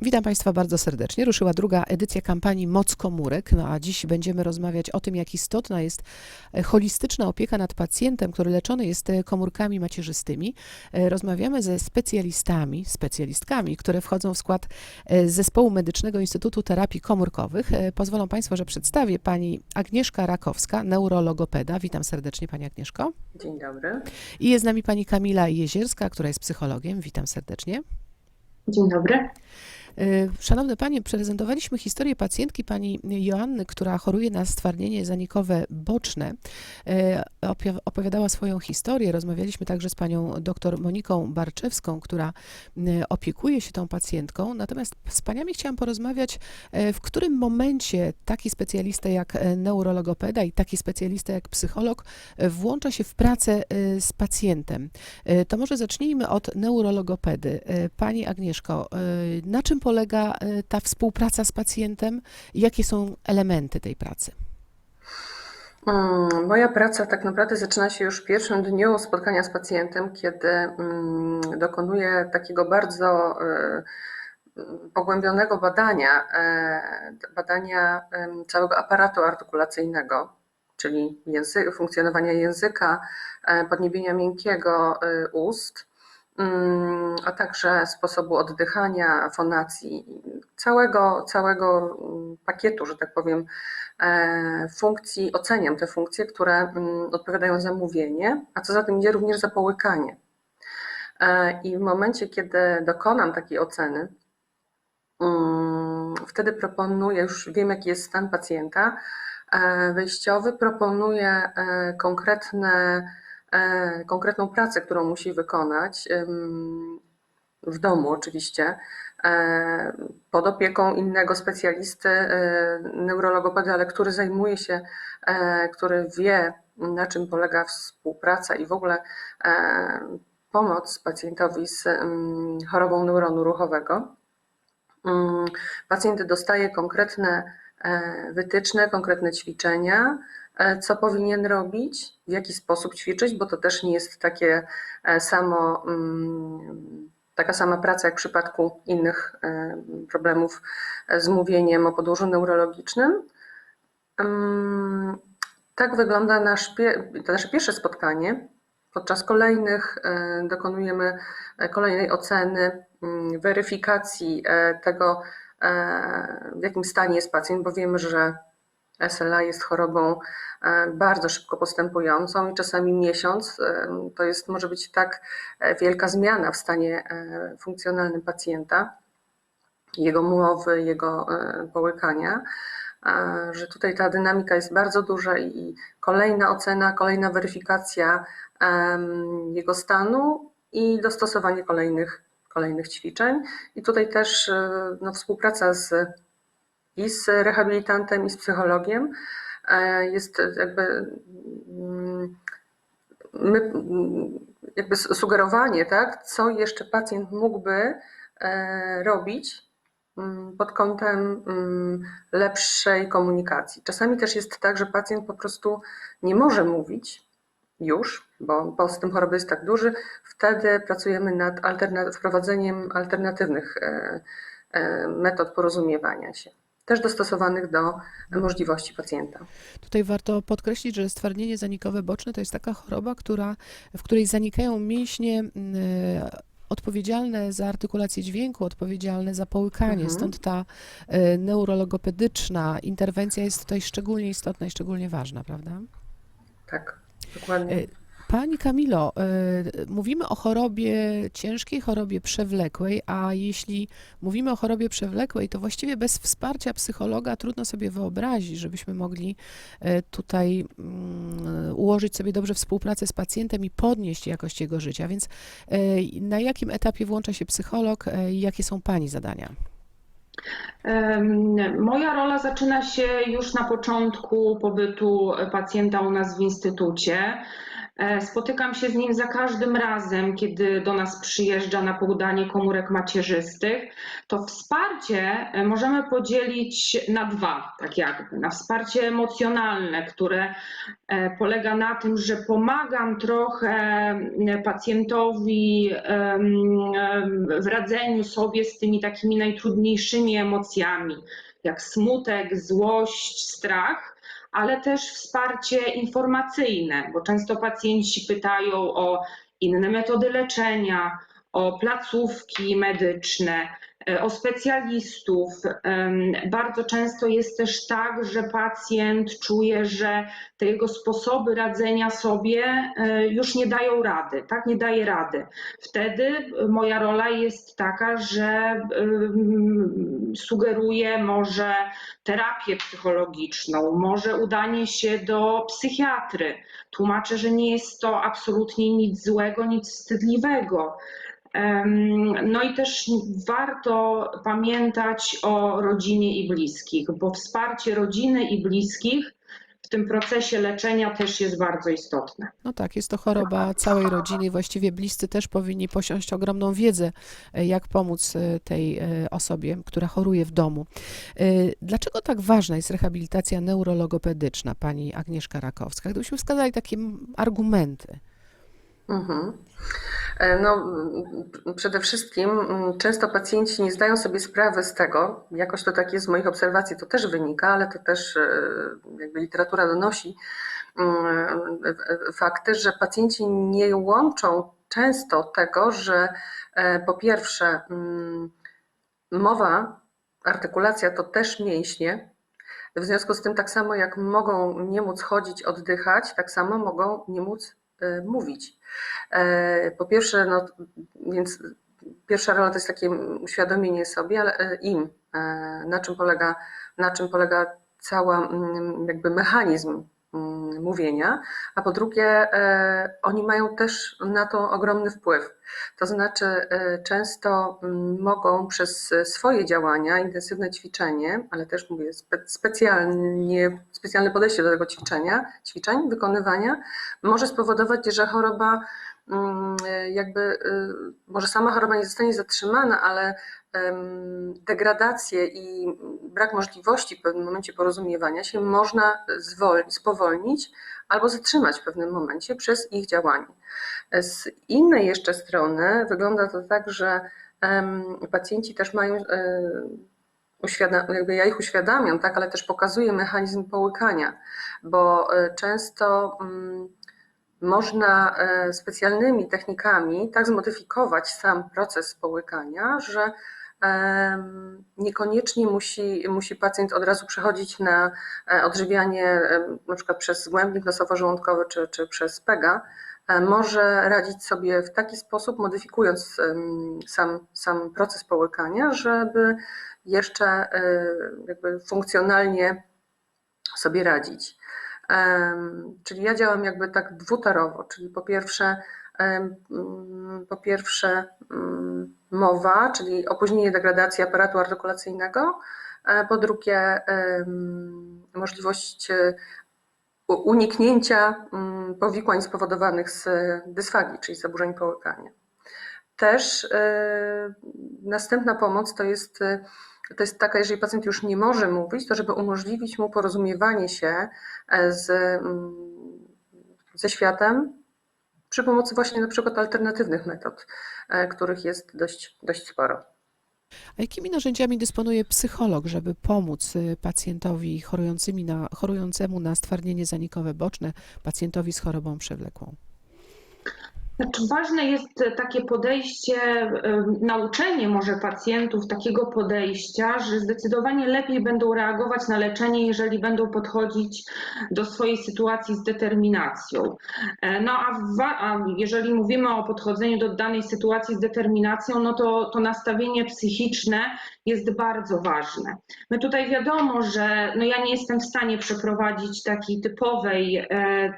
Witam Państwa bardzo serdecznie. Ruszyła druga edycja kampanii Moc Komórek, no a dziś będziemy rozmawiać o tym, jak istotna jest e, holistyczna opieka nad pacjentem, który leczony jest e, komórkami macierzystymi. E, Rozmawiamy ze specjalistami, specjalistkami, które wchodzą w skład Zespołu Medycznego Instytutu Terapii Komórkowych. Pozwolą Państwo, że przedstawię pani Agnieszka Rakowska, neurologopeda. Witam serdecznie Pani Agnieszko. Dzień dobry. I jest z nami Pani Kamila Jezierska, która jest psychologiem. Witam serdecznie. Dzień dobry. Y, Szanowne Panie, prezentowaliśmy historię pacjentki pani Joanny, która choruje na stwardnienie zanikowe boczne. Y, Opowiadała swoją historię. Rozmawialiśmy także z panią dr Moniką Barczewską, która y, opiekuje się tą pacjentką. Natomiast z paniami chciałam porozmawiać, w którym momencie taki specjalista jak neurologopeda i taki specjalista jak psycholog włącza się w pracę z pacjentem. To może zacznijmy od neurologopedy. Pani Agnieszko, na czym polega y, ta współpraca z pacjentem? Jakie są elementy tej pracy? Mm, Moja praca tak naprawdę zaczyna się już w pierwszym dniu spotkania z pacjentem, kiedy mm, dokonuję takiego bardzo mm, pogłębionego badania, e, badania całego aparatu artykulacyjnego, czyli funkcjonowania języka, podniebienia miękkiego ust, a także sposobu oddychania, fonacji, całego, całego mm, pakietu, że tak powiem, e, funkcji, oceniam te funkcje, które mm, odpowiadają za mówienie, a co za tym idzie również za połykanie. E, I w momencie, kiedy dokonam takiej oceny, mm, wtedy proponuję, już wiem jaki jest stan pacjenta, e, wyjściowy, proponuję konkretne, konkretną pracę, którą musi wykonać w domu oczywiście, e, pod opieką innego specjalisty, e, neurologopedy, ale który zajmuje się, e, który wie, na czym polega współpraca i w ogóle e, pomoc pacjentowi z chorobą neuronu ruchowego. Mm, Pacjent dostaje konkretne e, wytyczne, konkretne ćwiczenia, e, co powinien robić, w jaki sposób ćwiczyć, bo to też nie jest takie e, samo, mm, taka sama praca jak w przypadku innych e, problemów z mówieniem o podłożu neurologicznym. Mm, Tak wygląda nasz, nasze pierwsze spotkanie. Podczas kolejnych e, dokonujemy e, kolejnej oceny, mm, weryfikacji e, tego, e, w jakim stanie jest pacjent, bo wiemy, że SLA jest chorobą e, bardzo szybko postępującą i czasami miesiąc e, to jest, może być tak e, wielka zmiana w stanie funkcjonalnym pacjenta, jego mowy, jego połykania, że tutaj ta dynamika jest bardzo duża i kolejna ocena, kolejna weryfikacja jego stanu i dostosowanie kolejnych, kolejnych ćwiczeń. I tutaj też no, współpraca z, i z rehabilitantem, i z psychologiem e, jest jakby mm, my, mm, jakby sugerowanie, tak, co jeszcze pacjent mógłby e, robić mm, pod kątem lepszej komunikacji. Czasami też jest tak, że pacjent po prostu nie może mówić już, bo postęp choroby jest tak duży. Wtedy pracujemy nad alterna- wprowadzeniem alternatywnych e, e, metod porozumiewania się, też dostosowanych do możliwości pacjenta. Tutaj warto podkreślić, że stwardnienie zanikowe boczne to jest taka choroba, która, w której zanikają mięśnie e, odpowiedzialne za artykulację dźwięku, odpowiedzialne za połykanie. Mhm. Stąd ta e, neurologopedyczna interwencja jest tutaj szczególnie istotna i szczególnie ważna, prawda? Tak, dokładnie. Pani Kamilo, y, mówimy o chorobie ciężkiej, chorobie przewlekłej, a jeśli mówimy o chorobie przewlekłej, to właściwie bez wsparcia psychologa trudno sobie wyobrazić, żebyśmy mogli y, tutaj mm, ułożyć sobie dobrze współpracę z pacjentem i podnieść jakość jego życia. Więc y, na jakim etapie włącza się psycholog i jakie są Pani zadania? Moja rola zaczyna się już na początku pobytu pacjenta u nas w instytucie. E, Spotykam się z nim za każdym razem, kiedy do nas przyjeżdża na podanie komórek macierzystych. To wsparcie e, możemy podzielić na dwa, tak jakby. Na wsparcie emocjonalne, które e, polega na tym, że pomagam trochę pacjentowi w radzeniu sobie z tymi takimi najtrudniejszymi emocjami, jak smutek, złość, strach ale też wsparcie informacyjne, bo często pacjenci pytają o inne metody leczenia, o placówki medyczne, o specjalistów. Bardzo często jest też tak, że pacjent czuje, że te jego sposoby radzenia sobie e, już nie dają rady, tak, nie daje rady. Wtedy e, moja rola jest taka, że sugeruję może terapię psychologiczną, może udanie się do psychiatry. Tłumaczę, że nie jest to absolutnie nic złego, nic wstydliwego. No i też warto pamiętać o rodzinie i bliskich, bo wsparcie rodziny i bliskich w tym procesie leczenia też jest bardzo istotne. No tak, jest to choroba całej rodziny właściwie bliscy też powinni posiąść ogromną wiedzę, e, jak pomóc e, tej e, osobie, która choruje w domu. Dlaczego tak ważna jest rehabilitacja neurologopedyczna, pani Agnieszka Rakowska? Gdybyśmy wskazali takie argumenty. Mhm. E, No, przede wszystkim m, często pacjenci nie zdają sobie sprawy z tego, jakoś to tak jest z moich obserwacji, to też wynika, ale to też e, jakby literatura donosi mm, e, fakty, że pacjenci nie łączą często tego, że po pierwsze mm, mowa, artykulacja to też mięśnie, w związku z tym tak samo jak mogą nie móc chodzić, oddychać, tak samo mogą nie móc mówić. E, Po pierwsze, no, więc pierwsza rola to jest takie uświadomienie sobie, ale e, im, e, na czym polega, na czym polega cały jakby mechanizm mm, mówienia, a po drugie, e, oni mają też na to ogromny wpływ. To znaczy, e, często mm, mogą przez swoje działania, intensywne ćwiczenie, ale też mówię, spe, specjalnie, specjalne podejście do tego ćwiczenia, ćwiczeń, wykonywania, może spowodować, że choroba mm, jakby, y, może sama choroba nie zostanie zatrzymana, ale degradację i brak możliwości w pewnym momencie porozumiewania się można spowolnić albo zatrzymać w pewnym momencie przez ich działanie. Z innej jeszcze strony wygląda to tak, że pacjenci też mają, e, jakby ja ich uświadamiam, tak, ale też pokazuję mechanizm połykania, bo e, często mm, można e, specjalnymi technikami tak zmodyfikować sam proces połykania, że niekoniecznie musi, musi pacjent od razu przechodzić na e, odżywianie na przez zgłębnik nosowo-żołądkowy czy, czy przez PEGA, e, może radzić sobie w taki sposób, modyfikując sam, sam proces połykania, żeby jeszcze jakby funkcjonalnie sobie radzić. Czyli ja działam jakby tak dwutarowo, czyli po pierwsze, mm, po pierwsze mm, mowa, czyli opóźnienie degradacji aparatu artykulacyjnego, po drugie możliwość e, uniknięcia mm, powikłań spowodowanych z dysfagii, czyli zaburzeń połykania. Też e, następna pomoc to jest, to jest taka, jeżeli pacjent już nie może mówić, to żeby umożliwić mu porozumiewanie się e, z, mm, ze światem przy pomocy właśnie na przykład alternatywnych metod, e, których jest dość, dość sporo. A jakimi narzędziami dysponuje psycholog, żeby pomóc y, pacjentowi na, chorującemu na stwardnienie zanikowe boczne, pacjentowi z chorobą przewlekłą? Znaczy, ważne jest takie podejście, em, nauczenie może pacjentów takiego podejścia, że zdecydowanie lepiej będą reagować na leczenie, jeżeli będą podchodzić do swojej sytuacji z determinacją. E, No a, a jeżeli mówimy o podchodzeniu do danej sytuacji z determinacją, no to, to nastawienie psychiczne jest bardzo ważne. My tutaj wiadomo, że no ja nie jestem w stanie przeprowadzić takiej typowej e,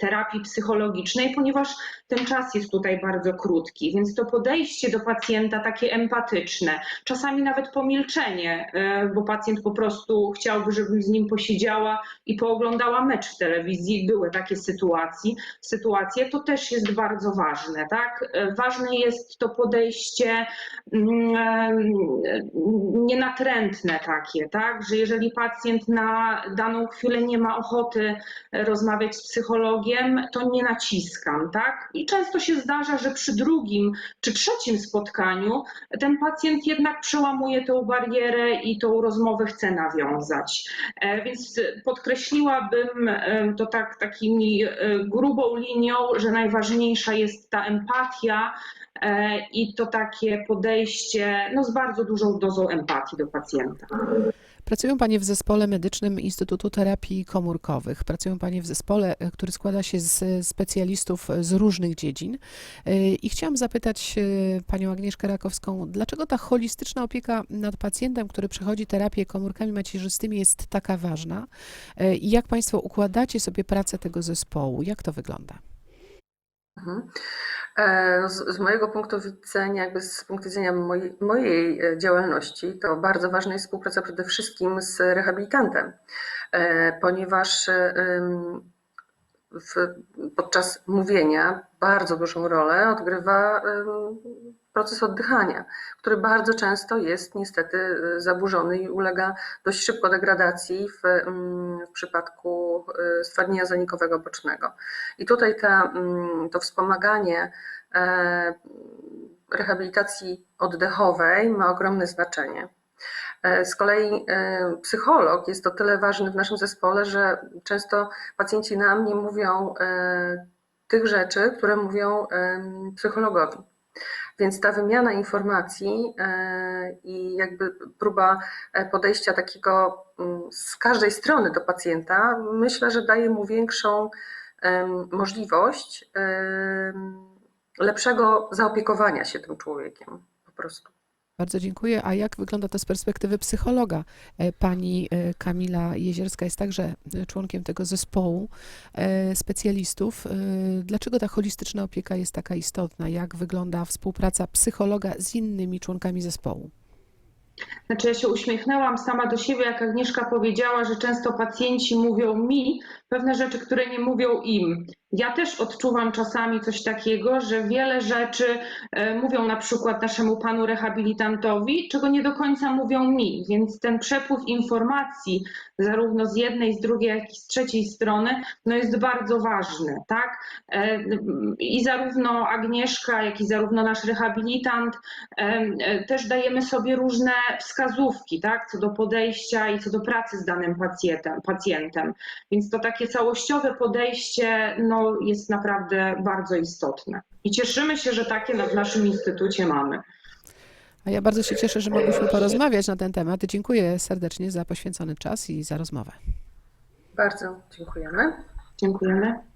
terapii psychologicznej, ponieważ ten czas jest tutaj bardzo krótki, więc to podejście do pacjenta takie empatyczne, czasami nawet pomilczenie, e, bo pacjent po prostu chciałby, żebym z nim posiedziała i pooglądała mecz w telewizji, były takie sytuacje, sytuacje, to też jest bardzo ważne, tak? E, Ważne jest to podejście mm, e, nienatrętne takie, tak? Że jeżeli pacjent na daną chwilę nie ma ochoty rozmawiać z psychologiem, to nie naciskam, tak? I często się zdarza, że przy drugim czy trzecim spotkaniu ten pacjent jednak przełamuje tą barierę i tą rozmowę chce nawiązać. E, Więc podkreśliłabym to tak takimi e, grubą linią, że najważniejsza jest ta empatia i to takie podejście no, z bardzo dużą dozą empatii do pacjenta. Pracują Panie w zespole medycznym Instytutu Terapii Komórkowych. Pracują Panie w zespole, e, który składa się z specjalistów z różnych dziedzin. E, I chciałam zapytać e, Panią Agnieszkę Rakowską, dlaczego ta holistyczna opieka nad pacjentem, który przechodzi terapię komórkami macierzystymi jest taka ważna? E, I jak Państwo układacie sobie pracę tego zespołu? Jak to wygląda? Mhm. E, Z, z mojego punktu widzenia, jakby z punktu widzenia mojej, e, działalności, to bardzo ważna jest współpraca przede wszystkim z rehabilitantem, e, ponieważ w, podczas mówienia bardzo dużą rolę odgrywa proces oddychania, który bardzo często jest niestety e, zaburzony i ulega dość szybko degradacji w, ym, w przypadku e, stwardnienia zanikowego bocznego. I tutaj ta, mm, to wspomaganie e, rehabilitacji oddechowej ma ogromne znaczenie. E, Z kolei e, psycholog jest o tyle ważny w naszym zespole, że często pacjenci nam nie mówią tych rzeczy, które mówią psychologowi. Więc ta wymiana informacji e, i jakby próba e, podejścia takiego mm, z każdej strony do pacjenta, myślę, że daje mu większą możliwość lepszego zaopiekowania się tym człowiekiem po prostu. Bardzo dziękuję. A jak wygląda to z perspektywy psychologa? E, Pani e, Kamila Jezierska jest także e, członkiem tego zespołu specjalistów. Dlaczego ta holistyczna opieka jest taka istotna? Jak wygląda współpraca psychologa z innymi członkami zespołu? Znaczy ja się uśmiechnęłam sama do siebie, jak Agnieszka powiedziała, że często pacjenci mówią mi pewne rzeczy, które nie mówią im. Ja też odczuwam czasami coś takiego, że wiele rzeczy e, mówią na przykład naszemu panu rehabilitantowi, czego nie do końca mówią mi, więc ten przepływ informacji zarówno z jednej, z drugiej, jak i z trzeciej strony, no jest bardzo ważny, tak? E, I zarówno Agnieszka, jak i zarówno nasz rehabilitant e, też dajemy sobie różne wskazówki, tak? Co do podejścia i co do pracy z danym pacjentem. Więc to takie całościowe podejście no, jest naprawdę bardzo istotne. I cieszymy się, że takie w naszym instytucie mamy. A ja bardzo się cieszę, że mogliśmy porozmawiać na ten temat. Dziękuję serdecznie za poświęcony czas i za rozmowę. Bardzo dziękujemy. Dziękujemy.